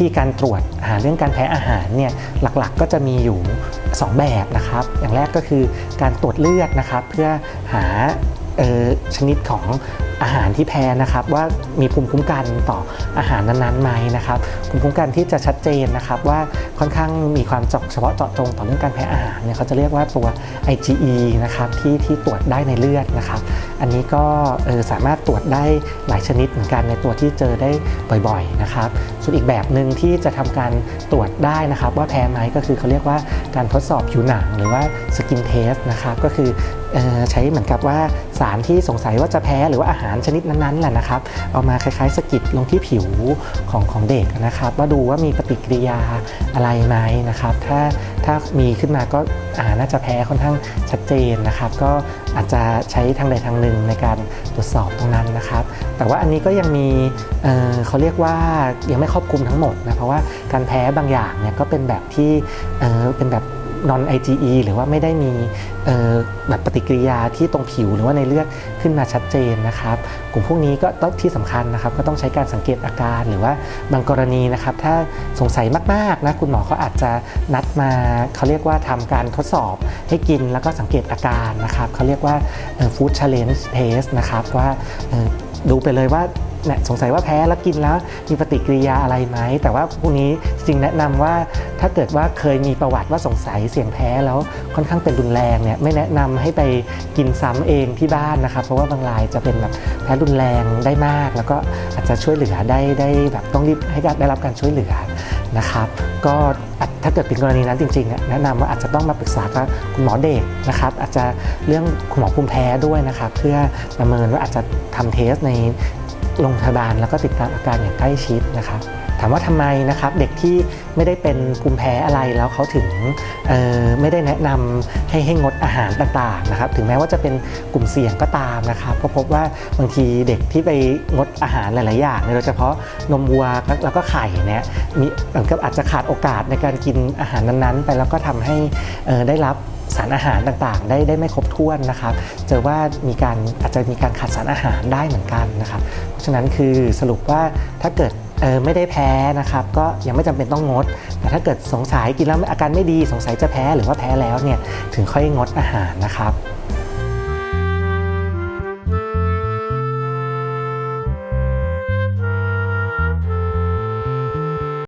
ธีการตรวจหาเรื่องการแพ้อาหารเนี่ยหลักๆก็จะมีอยู่ 2 แบบนะครับ อย่างแรกก็คือการตรวจเลือดนะครับเพื่อหาออชนิดของอาหารที่แพ้นะครับว่ามีภูมิคุ้มกันต่ออาหารนั้นๆไหมนะครับภูมิคุ้มกันที่จะชัดเจนนะครับว่าค่อนข้างมีความเจาะเฉพาะเจาะจงต่อเรื่องการแพ้อาหารเนี่ยเขาจะเรียกว่าตัว IgE นะครับที่ที่ตรวจได้ในเลือดนะครับ อันนี้ก็สามารถตรวจได้หลายชนิดเหมือนกันในตัวที่เจอได้บ่อยๆนะครับ ส่วนอีกแบบหนึ่งที่จะทำการตรวจได้นะครับ ว่าแพ้ไหมก็คือเขาเรียกว่าการทดสอบผิวหนังหรือว่าสกินเทสนะครับก็คือเอ่อ ใช้เหมือนกับว่าสารที่สงสัยว่าจะแพ้หรือว่าอาหารชนิดนั้นๆแหละนะครับเอามาคล้ายๆสกิดลงที่ผิวของของเด็กนะครับว่าดูว่ามีปฏิกิริยาอะไรไหมนะครับ ถ้าถ้ามีขึ้นมาก็อาน่าจะแพ้ค่อนข้างชัดเจนนะครับ ก็อาจจะใช้ทางใดทางหนึ่งในการตรวจสอบตรงนั้นนะครับ แต่ว่าอันนี้ก็ยังมีเเขาเรียกว่ายังไม่ครอบคลุมทั้งหมดนะเพราะว่าการแพ้บางอย่างเนี่ยก็เป็นแบบที่เเป็นแบบ non IgE หรือว่าไม่ได้มีแบบปฏิกิริยาที่ตรงผิวหรือว่าในเลือดขึ้นมาชัดเจนนะครับ กลุ่มพวกนี้ก็ต้องที่สำคัญนะครับ ก็ต้องใช้การสังเกตอาการหรือว่าบางกรณีนะครับ ถ้าสงสัยมากๆนะคุณหมอเขาอาจจะนัดมาเขาเรียกว่าทำการทดสอบให้กินแล้วก็สังเกตอาการนะครับเขาเรียกว่า food challenge test นะครับว่าดูไปเลยว่า เนี่ยสงสัยว่าแพ้แล้วกินแล้วมีปฏิกิริยาอะไรไหม แต่ว่าพวกนี้จริงแนะนำว่าถ้าเกิดว่าเคยมีประวัติว่าสงสัยเสี่ยงแพ้แล้วค่อนข้างเป็นรุนแรงเนี่ยไม่แนะนำให้ไปกินซ้ำเองที่บ้านนะครับ เพราะว่าบางรายจะเป็นแบบแพ้รุนแรงได้มาก แล้วก็อาจจะช่วยเหลือได้ได้แบบต้องรีบให้ได้รับการช่วยเหลือนะครับ ก็ถ้าเกิดเป็นกรณีนั้นจริงๆแนะนำว่าอาจจะต้องมาปรึกษากับคุณหมอเด็กนะครับอาจจะเรื่องคุณหมอภูมิแพ้ด้วยนะครับ เพื่อประเมินว่าอาจจะทำเทสใน โรงพยาบาลแล้วก็ติดตามอาการอย่างใกล้ชิดนะครับถามว่าทำไมนะครับเด็กที่ไม่ได้เป็นภูมิแพ้อะไรแล้วเขาถึงไม่ได้แนะนำให้ให้งดอาหารต่างๆนะครับ ถึงแม้ว่าจะเป็นกลุ่มเสี่ยงก็ตามนะครับ ก็พบว่าบางทีเด็กที่ไปงดอาหารหลายๆอย่างโดยเฉพาะนมวัวแล้วก็ไข่เนี่ยมีเหมือนกับอาจจะขาดโอกาสในการกินอาหารนั้นๆ ไปแล้วก็ทำให้ได้รับ สารอาหารต่างๆ ได้ได้ไม่ครบถ้วนนะครับ เจอว่ามีการอาจจะมีการขาดสารอาหารได้เหมือนกันนะครับ เพราะฉะนั้นคือสรุปว่าถ้าเกิดเออไม่ได้แพ้นะครับ ก็ยังไม่จำเป็นต้องงด แต่ถ้าเกิดสงสัยกินแล้วอาการไม่ดีสงสัยจะแพ้หรือว่าแพ้แล้วเนี่ยถึงค่อยงดอาหารนะครับ